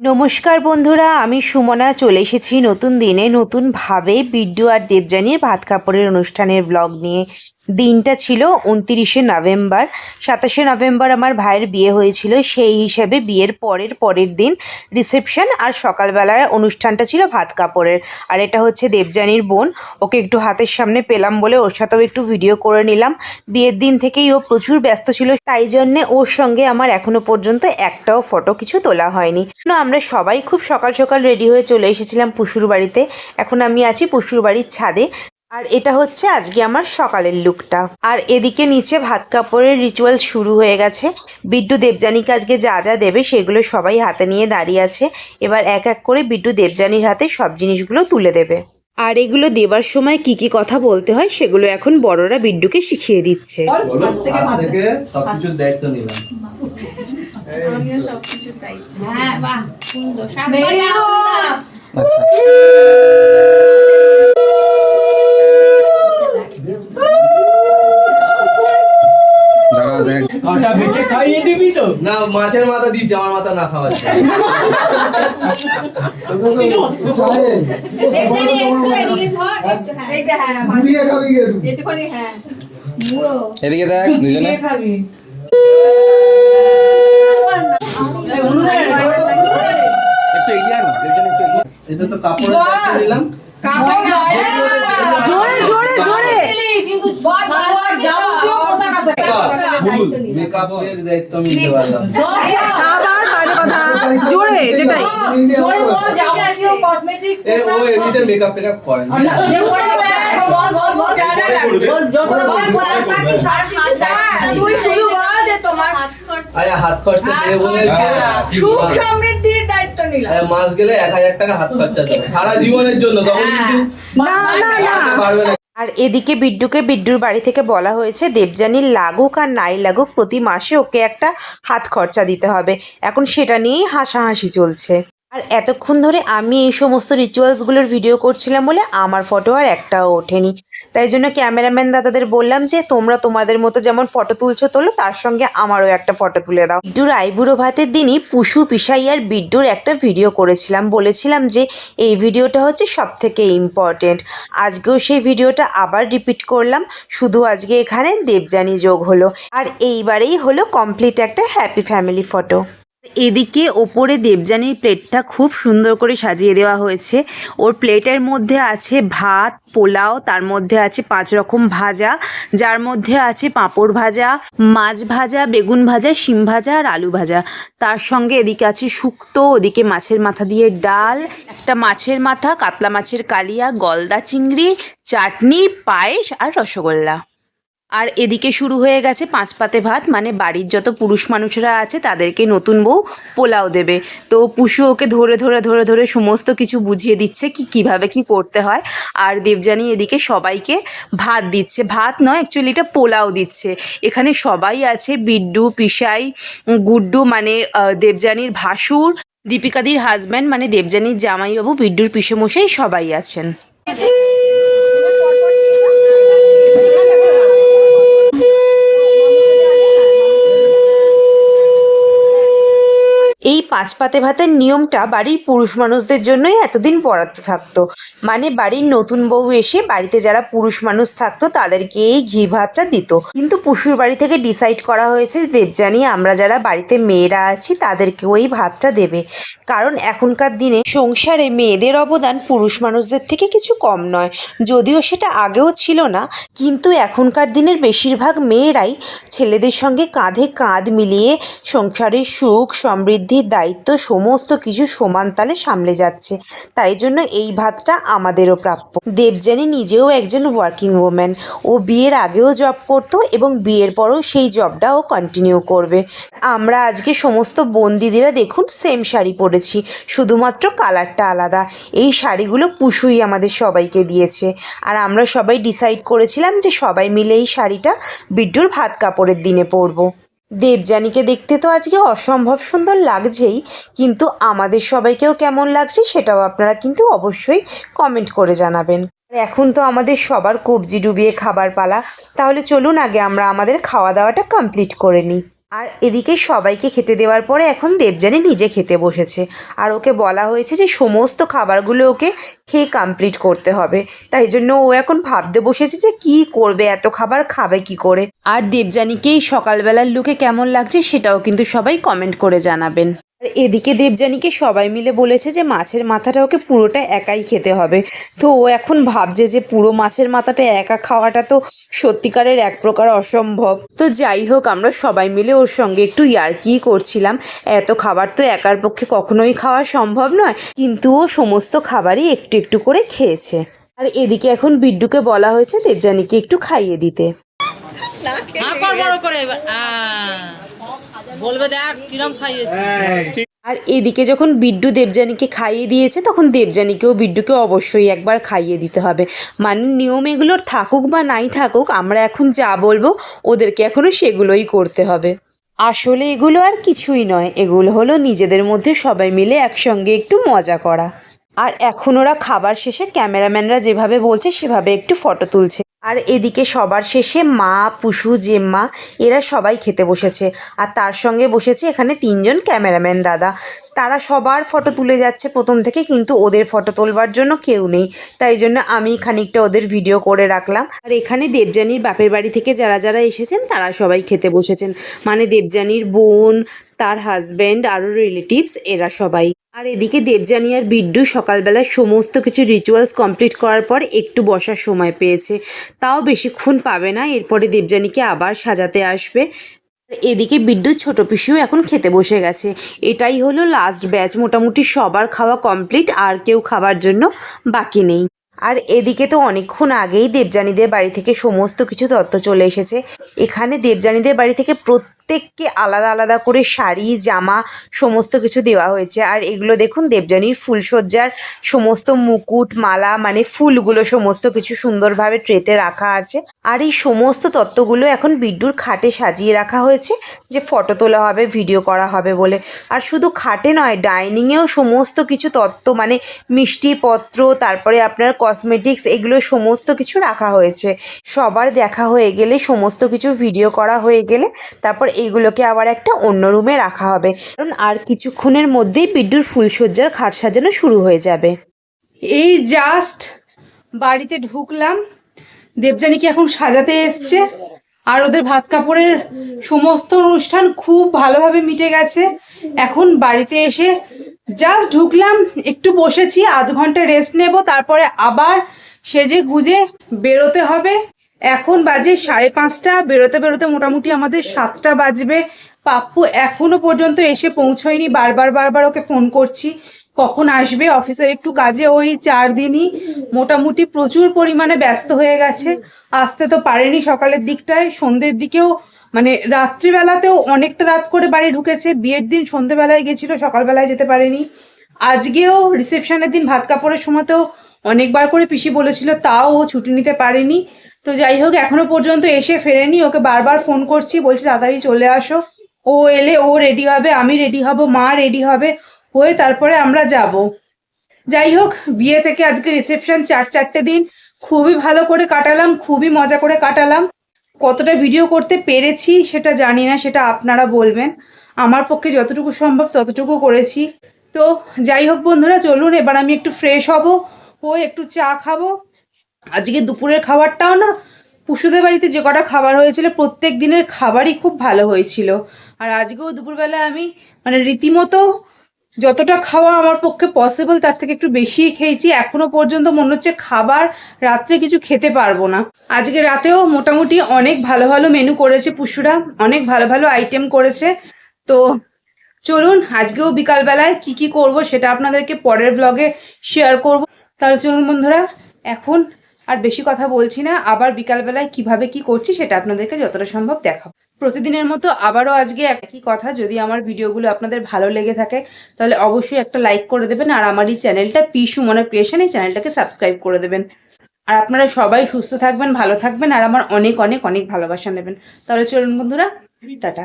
নমস্কার বন্ধুরা, আমি সুমনা, চলে এসেছি নতুন দিনে নতুনভাবে বিড্ডু আর দেবযানীর ভাত কাপড়ের অনুষ্ঠানের ব্লগ নিয়ে। দিনটা ছিল উনতিরিশে নভেম্বর। সাতাশে নভেম্বর আমার ভাইয়ের বিয়ে হয়েছিল, সেই হিসাবে বিয়ের পরের পরের দিন রিসেপশন আর সকালবেলার অনুষ্ঠানটা ছিল ভাত কাপড়ের। আর এটা হচ্ছে দেবযানীর বোন, ওকে একটু হাতের সামনে পেলাম বলে ওর সাথেও একটু ভিডিও করে নিলাম। বিয়ের দিন থেকেই ও প্রচুর ব্যস্ত ছিল, তাই জন্যে ওর সঙ্গে আমার এখনও পর্যন্ত একটাও ফটো কিছু তোলা হয়নি। আমরা সবাই খুব সকাল সকাল রেডি হয়ে চলে এসেছিলাম পুষুর বাড়িতে। এখন আমি আছি পুষুর বাড়ির ছাদে। আর এটা হচ্ছে আজকে আমার সকালের লুকটা। আর এদিকে নিচে ভাত কাপড়ের রিচুয়াল শুরু হয়ে গেছে। বিড্ডু দেবযানীকে আজকে যা যা দেবে সেগুলো সবাই হাতে নিয়ে দাঁড়িয়ে আছে। এবার এক এক করে বিড্ডু দেবযানীর হাতে সব জিনিসগুলো তুলে দেবে। আর এগুলো দেবার সময় কি কি কথা বলতে হয় সেগুলো এখন বড়রা বিড্ডুকে শিখিয়ে দিচ্ছে। হ্যাঁ বাহ সুন্দর। খাইয়ে দিবি তো। না মাছের মাথা দিয়েছি আমার মাথা না এদিকে দেখ দুজনে। খাবি। এটা তো নিলাম কাপড় গায়ে জোরে জোরে জোরে। কিন্তু বল, বল, বল, যাবতীয় পোশাক আছে। ভুল মেকআপের দায়িত্ব আমি নিতে পারলাম। আবার বাজে কথা। জোরে যেটাই। জোরে বল যাবতীয় কসমেটিক্স ও এমনিতে মেকআপ টেকআপ করে না। বল বল বল যা যা বল যত বল বল তাকে সাড়ে তুই শুধু বল যে তোমার আরে হাত খরচা দিয়ে বলেছে। সুখ আরে মাস গেলে এক হাজার টাকা হাত খরচা দেবে সারা জীবনের জন্য তখন কিন্তু না না না। আর এদিকে বিড্ডুকে বিড্ডুর বাড়ি থেকে বলা হয়েছে দেবযানীর লাগুক আর নাই লাগুক প্রতি মাসে ওকে একটা হাত খরচা দিতে হবে। এখন সেটা নিয়েই হাসাহাসি চলছে। আর এতক্ষণ ধরে আমি এই সমস্ত রিচুয়ালসগুলোর ভিডিও করছিলাম বলে আমার ফটো আর একটাও ওঠেনি। তাই জন্য ক্যামেরাম্যান দাদাদের বললাম যে, তোমরা তোমাদের মতো যেমন ফটো তুলছো তোলো, তার সঙ্গে আমারও একটা ফটো তুলে দাও। বিড্ডুর আইবুড়ো ভাতের দিনই পুষু পিসাই আর বিড্ডুর একটা ভিডিও করেছিলাম। বলেছিলাম যে, এই ভিডিওটা হচ্ছে সব থেকে ইম্পর্টেন্ট আজকেও সেই ভিডিওটা আবার রিপিট করলাম। শুধু আজকে এখানে দেবযানী যোগ হলো। আর এইবারেই হলো কমপ্লিট একটা হ্যাপি ফ্যামিলি ফটো এদিকে ওপরে দেবযানীর প্লেটটা খুব সুন্দর করে সাজিয়ে দেওয়া হয়েছে। ওর প্লেটের মধ্যে আছে ভাত, পোলাও, তার মধ্যে আছে পাঁচ রকম ভাজা, যার মধ্যে আছে পাঁপড় ভাজা, মাছ ভাজা, বেগুন ভাজা, শিম ভাজা আর আলু ভাজা। তার সঙ্গে এদিকে আছে শুক্তো, ওদিকে মাছের মাথা দিয়ে ডাল, একটা মাছের মাথা, কাতলা মাছের কালিয়া, গলদা চিংড়ি, চাটনি, পায়েস আর রসগোল্লা। আর এদিকে শুরু হয়ে গেছে পাঁচ পাতে ভাত মানে বাড়ির যত পুরুষ মানুষরা আছে তাদেরকে নতুন বউ পোলাও দেবে। তো পুষু ওকে ধরে ধরে ধরে ধরে সমস্ত কিছু বুঝিয়ে দিচ্ছে কি, কীভাবে কি করতে হয়। আর দেবযানী এদিকে সবাইকে ভাত দিচ্ছে। ভাত নয় অ্যাকচুয়ালি এটা পোলাও দিচ্ছে। এখানে সবাই আছে, বিড্ডু, পিসাই, গুড্ডু মানে দেবযানীর ভাসুর, দীপিকাদির হাজব্যান্ড মানে দেবযানীর জামাইবাবু, বিড্ডুর পিসেমশাই সবাই আছেন। পাঁচ পাতে ভাতের নিয়মটা বাড়ির পুরুষ মানুষদের জন্যই এতদিন বরাদ্দ থাকতো। মানে বাড়ির নতুন বউ এসে বাড়িতে যারা পুরুষ মানুষ থাকতো তাদেরকে এই ঘি ভাতটা দিত। কিন্তু পুষুর বাড়ি থেকে ডিসাইড করা হয়েছে দেবযানী, আমরা যারা বাড়িতে মেয়েরা আছি তাদেরকে ওই ভাতটা দেবে। কারণ এখনকার দিনে সংসারে মেয়েদের অবদান পুরুষ মানুষদের থেকে কিছু কম নয়। যদিও সেটা আগেও ছিল না, কিন্তু এখনকার দিনের বেশিরভাগ মেয়েরাই ছেলেদের সঙ্গে কাঁধে কাঁধ মিলিয়ে সংসারের সুখ, সমৃদ্ধির দায়িত্ব, সমস্ত কিছু সমান তালে সামলে যাচ্ছে। তাই জন্য এই ভাতটা আমাদেরও প্রাপ্য। দেবযানী নিজেও একজন ওয়ার্কিং ওম্যান ও বিয়ের আগেও জব করতো এবং বিয়ের পরেও সেই জবটা ও কন্টিনিউ করবে। আমরা আজকে সমস্ত বোন দিদিরা দেখুন সেম শাড়ি পরেছি শুধুমাত্র কালারটা আলাদা। এই শাড়িগুলো পুষুই আমাদের সবাইকে দিয়েছে। আর আমরা সবাই ডিসাইড করেছিলাম যে সবাই মিলে এই শাড়িটা বিড্ডুর ভাত কাপড়ের দিনে পরবো। দেবযানীকে দেখতে তো আজকে অসম্ভব সুন্দর লাগছেই, কিন্তু আমাদের সবাইকেও কেমন লাগছে সেটাও আপনারা কিন্তু অবশ্যই কমেন্ট করে জানাবেন। এখন তো আমাদের সবার কবজি ডুবিয়ে খাবার পালা। তাহলে চলুন আগে আমরা আমাদের খাওয়া দাওয়াটা কমপ্লিট করে নিই। আর এদিকে সবাইকে খেতে দেওয়ার পরে এখন দেবযানী নিজে খেতে বসেছে। আর ওকে বলা হয়েছে যে সমস্ত খাবারগুলো ওকে খেয়ে কমপ্লিট করতে হবে। তাই জন্য ও এখন ভাবতে বসেছে যে কি করবে, এত খাবার খাবে কি করে? আর দেবযানীকে এই সকালবেলার লুকে কেমন লাগছে সেটাও কিন্তু সবাই কমেন্ট করে জানাবেন। আর এদিকে দেবযানীকে সবাই মিলে বলেছে যে মাছের মাথাটা ওকে পুরোটা একাই খেতে হবে। তো ও এখন ভাবছে যে পুরো মাছের মাথাটা একা খাওয়াটা তো সত্যিকারের এক প্রকার অসম্ভব। তো যাই হোক, আমরা সবাই মিলে ওর সঙ্গে একটু ইয়ার্কি করছিলাম। এত খাবার তো একার পক্ষে কখনোই খাওয়া সম্ভব নয়, কিন্তু ও সমস্ত খাবারই একটু একটু করে খেয়েছে। আর এদিকে এখন বিড্ডুকে বলা হয়েছে দেবযানীকে একটু খাইয়ে দিতে। বড় করে বলবে দেখ কিরম খাইয়েছে। আর এদিকে যখন বিড্ডু দেবযানীকে খাইয়ে দিয়েছে তখন দেবযানীকেও বিড্ডুকে অবশ্যই একবার খাইয়ে দিতে হবে। মানে নিয়ম এগুলোর থাকুক বা নাই থাকুক আমরা এখন যা বলব ওদেরকে এখনও সেগুলোই করতে হবে। আসলে এগুলো আর কিছুই নয় এগুলো হলো নিজেদের মধ্যে সবাই মিলে একসঙ্গে একটু মজা করা। আর এখন ওরা খাবার শেষে ক্যামেরাম্যানরা যেভাবে বলছে সেভাবে একটু ফটো তুলছে। আর এদিকে সবার শেষে মা, পুষু, জেম্মা, এরা সবাই খেতে বসেছে। আর তার সঙ্গে বসেছে এখানে তিনজন ক্যামেরাম্যান দাদা। তারা সবার ফটো তুলে যাচ্ছে প্রথম থেকে, কিন্তু ওদের ফটো তোলবার জন্য কেউ নেই। তাই জন্য আমি খানিকটা ওদের ভিডিও করে রাখলাম। আর এখানে দেবযানীর বাপের বাড়ি থেকে যারা যারা এসেছেন, তারা সবাই খেতে বসেছেন। মানে দেবযানীর বোন, তার হাজব্যান্ড আরও রিলেটিভস এরা সবাই। আর এদিকে দেবযানী আর বিড্ডু সকালবেলা সমস্ত কিছু রিচুয়ালস কমপ্লিট করার পর একটু বসার সময় পেয়েছে। তাও বেশিক্ষণ পাবে না, এরপরে দেবযানীকে আবার সাজাতে আসবে। এদিকে বিদ্যুৎ ছোট পিসিও এখন খেতে বসে গেছে। এটাই হলো লাস্ট ব্যাচ মোটামুটি সবার খাওয়া কমপ্লিট আর কেউ খাবার জন্য বাকি নেই। আর এদিকে তো অনেকক্ষণ আগেই দেবযানীদের বাড়ি থেকে সমস্ত কিছু তত্ত্ব চলে এসেছে। এখানে দেবযানীদের বাড়ি থেকে প্রত্যেককে আলাদা আলাদা করে শাড়ি, জামা সমস্ত কিছু দেওয়া হয়েছে। আর এগুলো দেখুন, দেবযানীর ফুলসজ্জার সমস্ত মুকুট, মালা মানে ফুলগুলো সমস্ত কিছু সুন্দরভাবে ট্রেতে রাখা আছে। আর এই সমস্ত তত্ত্বগুলো এখন বিড্ডুর খাটে সাজিয়ে রাখা হয়েছে যে ফটো তোলা হবে, ভিডিও করা হবে বলে। আর শুধু খাটে নয়, ডাইনিংয়েও সমস্ত কিছু তত্ত্ব মানে মিষ্টিপত্র, তারপরে আপনার কসমেটিক্স, এগুলো সমস্ত কিছু রাখা হয়েছে। সবার দেখা হয়ে গেলে, সমস্ত কিছু ভিডিও করা হয়ে গেলে, তারপর এইগুলোকে আবার একটা অন্য রুমে রাখা হবে। কারণ আর কিছুক্ষণের মধ্যেই বিড্ডুর ফুলসজ্জার খাট সাজানো শুরু হয়ে যাবে। এই জাস্ট বাড়িতে ঢুকলাম। দেবযানীকে এখন সাজাতে এসছে। আর ওদের ভাত কাপড়ের সমস্ত অনুষ্ঠান খুব ভালোভাবে মিটে গেছে। এখন বাড়িতে এসে জাস্ট ঢুকলাম। একটু বসেছি, আধ ঘণ্টা রেস্ট নেব। তারপরে আবার সেজে গুজে বেরোতে হবে। এখন বাজে সাড়ে পাঁচটা, বেরোতে বেরোতে মোটামুটি আমাদের সাতটা বাজবে। পাপ্পু এখনও পর্যন্ত এসে পৌঁছয়নি, বারবার বারবার ওকে ফোন করছি। কখন আসবে? অফিসের একটু কাজে ওই চার দিনই। মোটামুটি প্রচুর পরিমাণে ব্যস্ত হয়ে গেছে। আসতে তো পারেনি সকালের দিকটায়। সন্ধ্যের দিকেও মানে রাত্রিবেলাতেও অনেকটা রাত করে বাড়ি ঢুকেছে। বিয়ের দিন সন্ধ্যেবেলায় গেছিল, সকালবেলায় যেতে পারেনি। আজকেও রিসেপশনের দিন ভাত কাপড়ের সময়তেও অনেকবার করে পিসি বলেছিল, তাও ও ছুটি নিতে পারেনি। তো যাই হোক, এখনও পর্যন্ত এসে ফেরেনি, ওকে বারবার ফোন করছি, বলছি তাড়াতাড়ি চলে আসো। ও এলে ও রেডি হবে, আমি রেডি হব, মা রেডি হবে, হয়ে তারপরে আমরা যাব। যাই হোক, বিয়ে থেকে আজকে রিসেপশন চার চারটে দিন। খুবই ভালো করে কাটালাম, খুবই মজা করে কাটালাম। কতটা ভিডিও করতে পেরেছি সেটা জানি না, সেটা আপনারা বলবেন। আমার পক্ষে যতটুকু সম্ভব ততটুকু করেছি। তো যাই হোক বন্ধুরা, চলুন, এবার আমি একটু ফ্রেশ হব। ও একটু চা খাব। আজকে দুপুরের খাবারটাও না, পুষুদের বাড়িতে যে কটা খাবার হয়েছিল, প্রত্যেক দিনের খাবারই খুব ভালো হয়েছিল। আর আজকেও দুপুরবেলা আমি মানে রীতিমতো যতটা খাওয়া আমার পক্ষে পসিবল তার থেকে একটু বেশিই খেয়েছি। এখনও পর্যন্ত মনে হচ্ছে খাবার রাত্রে কিছু খেতে পারব না। আজকে রাতেও মোটামুটি অনেক ভালো ভালো মেনু করেছে পুষুরা, অনেক ভালো ভালো আইটেম করেছে। তো চলুন, আজকেও বিকালবেলায় কি কি করব সেটা আপনাদেরকে পরের ব্লগে শেয়ার করব। তাহলে চলুন বন্ধুরা, এখন আর বেশি কথা বলছি না, আবার বিকালবেলায় কীভাবে কি করছি সেটা আপনাদেরকে যতটা সম্ভব দেখাবো। প্রতিদিনের মতো আবারও আজকে একই কথা, যদি আমার ভিডিওগুলো আপনাদের ভালো লেগে থাকে, তাহলে অবশ্যই একটা লাইক করে দেবেন, আর আমার এই চ্যানেলটা পি সুমনা ক্রিয়েশন এই চ্যানেলটাকে সাবস্ক্রাইব করে দেবেন। আর আপনারা সবাই সুস্থ থাকবেন, ভালো থাকবেন, আর আমার অনেক অনেক অনেক ভালোবাসা নেবেন। তাহলে চলুন বন্ধুরা, টাটা।